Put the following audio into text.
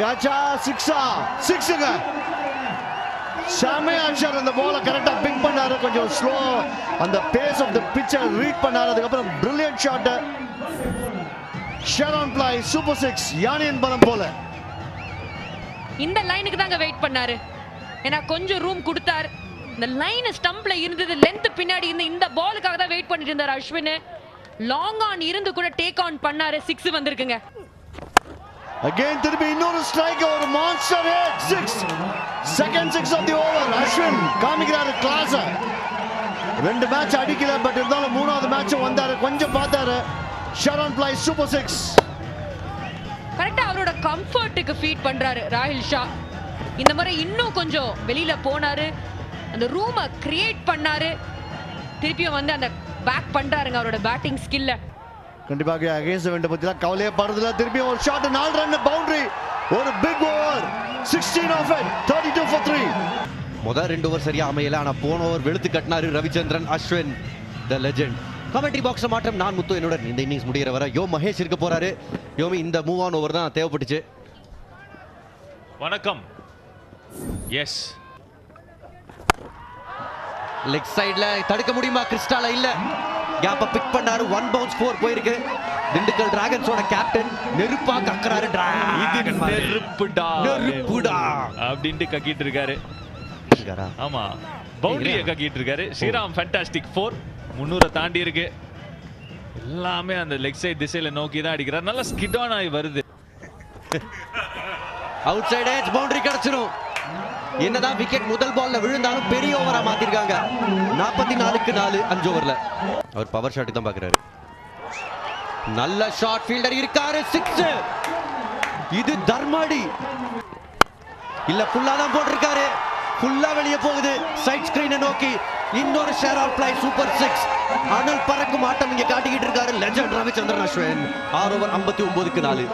கேட்சா சிக்ஸா. சிக்ஸுங்க. செமையா அன்ஷார் அந்த பாலை கரெக்டா பிக் பண்ணாரு. கொஞ்சம் ஸ்லோ அந்த pace of the pitch read பண்ணாரு. அதுக்கப்புறம் brilliant shot share on fly super six யானியன் பலம் போல. இந்த லைனுக்கு தாங்க வெயிட் பண்ணாரு. ஏன்னா கொஞ்சம் ரூம் கொடுத்தார். இந்த லைன் ஸ்டம்ப்ல இருந்தது லென்த் பின்னாடி இருந்து இந்த பாலுக்காக தான் வெயிட் பண்ணிட்டு இருந்தார் அஸ்வின். லாங் ஆன் இருந்து கூட டேக் ஆன் பண்ணாரு. சிக்ஸ் வந்திருக்குங்க. அகைன் திருப்பி இன்னொரு ஸ்ட்ரைக் ஒரு monster hit six second six of the over Ashwin காமிக்கிறாரு class ரெண்டு மேட்ச் அடிக்கல பட் இருந்தாலும் மூணாவது மேட்ச் வந்தாரு. கொஞ்சம் பார்த்தாரு. ஷரான் பிளை சூப்பர் சிக்ஸ் கரெக்டா அவரோட கம்ஃபர்ட்டுக்கு ஃபீட் பண்றாரு ராஹில் ஷா. இந்த முறை இன்னும் கொஞ்சம் வெளியில போனாரு. அந்த ரூமை கிரியேட் பண்ணாரு. திருப்பியும் வந்து அந்த பேக் பண்றாருங்க அவரோட பேட்டிங் ஸ்கில்ல கண்டிப்பாக அகேன்ஸ்ட் வெண்ட பத்திலாம் கவலையே படுறதுல திருப்பி ஒரு ஷாட் நாலு ரன் பவுண்டரி ஒரு big over sixteen off it thirty two for three முதல் ரெண்டு ஓவர் சரியா அமையல. ஆனா போன ஓவர் வெளுத்து கட்டினாரு Ravichandran Ashwin the legend commentary box மாற்றம் நான் முத்து என்னோட இந்த இன்னிங்ஸ் முடிகிற வரை யோ மகேஷ் இருக்க போறாரு. யோமி இந்த மூவ் ஆன் ஓவர் தான் தேவைப்பட்டுச்சு. வணக்கம். எஸ் லெக் சைடுல தடுக்க முடியுமா? கிறிஸ்டால இல்ல. கேப்ப பிக் பண்ணாரு. ஒன் பவுன்ஸ் ஃபோர் போயிருக்கு. திண்டுக்கல் டிராகன்ஸோட கேப்டன் நெருப்பா கக்கறாரு. நெருப்புடா. நெருப்புடா. அப்படின்ட்டு கக்கிட்டு இருக்காரு? ஆமா. பவுண்டரியை கக்கிட்டு இருக்காரு. ஸ்ரீராம் ஃபேண்டாஸ்டிக் ஃபோர் முந்நூறை தாண்டி இருக்கு. எல்லாமே அந்த லெக் சைடு திசையில நோக்கி தான் அடிக்கிறார். நல்லா ஸ்கிட் ஆன் ஆகி வருது. அவுட் சைடு பவுண்டரி கிடைச்சிரும். என்னதான் விக்கெட் முதல் பால்ல விழுந்தாலும் பெரிய ஓவரா மாத்திருக்காங்க. நாற்பத்தி நாலுக்கு நாலு அஞ்சு ஓவர்ல அவர் பவர் ஷாட் தான் பாக்குறாரு. நல்ல ஷார்ட் ஃபீல்டர் இருக்காரு சிக்ஸ் இது தர்மாடி. இல்ல ஃபுல்லா தான் போட்டிருக்காரு. ஃபுல்லா வெளியே போகுது. சைட் ஸ்கிரீனை நோக்கி இன்னொரு share of fly super six அனல் பறக்கும் ஆட்டம் இங்க காட்டிக்கிட்டு இருக்காரு. லெஜண்ட் ரவிச்சந்திரன் அஸ்வின். ஆறு ஓவர் ஐம்பத்தி ஒன்பதுக்கு நாலு.